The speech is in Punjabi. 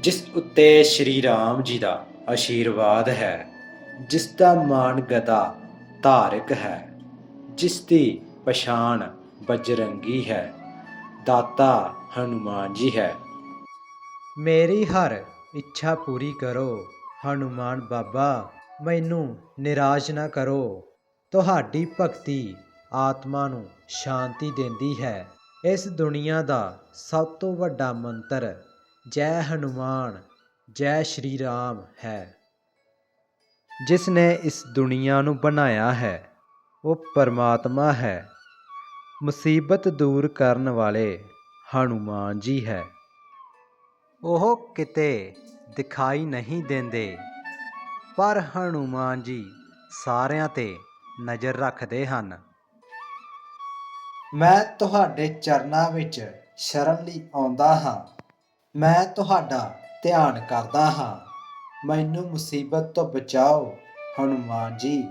ਜਿਸ ਉੱਤੇ ਸ਼੍ਰੀ ਰਾਮ ਜੀ ਦਾ ਆਸ਼ੀਰਵਾਦ ਹੈ, ਜਿਸ ਦਾ ਮਾਨ ਗਦਾ ਧਾਰਕ ਹੈ, ਜਿਸ ਦੀ ਪਛਾਣ ਬਜਰੰਗੀ ਹੈ, ਦਾਤਾ ਹਨੂਮਾਨ ਜੀ ਹੈ। ਮੇਰੀ ਹਰ ਇੱਛਾ ਪੂਰੀ ਕਰੋ, ਹਨੂਮਾਨ ਬਾਬਾ, ਮੈਨੂੰ ਨਿਰਾਸ਼ ਨਾ ਕਰੋ। ਤੁਹਾਡੀ ਭਗਤੀ ਆਤਮਾ ਨੂੰ ਸ਼ਾਂਤੀ ਦਿੰਦੀ ਹੈ। ਇਸ ਦੁਨੀਆ ਦਾ ਸਭ ਤੋਂ ਵੱਡਾ ਮੰਤਰ ਜੈ ਹਨੂਮਾਨ, ਜੈ ਸ਼੍ਰੀ ਰਾਮ ਹੈ। ਜਿਸ ਨੇ ਇਸ ਦੁਨੀਆ ਨੂੰ ਬਣਾਇਆ ਹੈ, ਉਹ ਪਰਮਾਤਮਾ ਹੈ। ਮੁਸੀਬਤ ਦੂਰ ਕਰਨ ਵਾਲੇ ਹਨੂਮਾਨ ਜੀ ਹੈ। ਉਹ ਕਿਤੇ ਦਿਖਾਈ ਨਹੀਂ ਦਿੰਦੇ, ਪਰ ਹਨੂਮਾਨ ਜੀ ਸਾਰਿਆਂ ਤੇ ਨਜ਼ਰ ਰੱਖਦੇ ਹਨ। ਮੈਂ ਤੁਹਾਡੇ ਚਰਨਾਂ ਵਿੱਚ ਸ਼ਰਨ ਲਈ ਆਉਂਦਾ ਹਾਂ। ਮੈਂ ਤੁਹਾਡਾ ਧਿਆਨ ਕਰਦਾ ਹਾਂ। ਮੈਨੂੰ ਮੁਸੀਬਤ ਤੋਂ ਬਚਾਓ ਹਨੂੰਮਾਨ ਜੀ।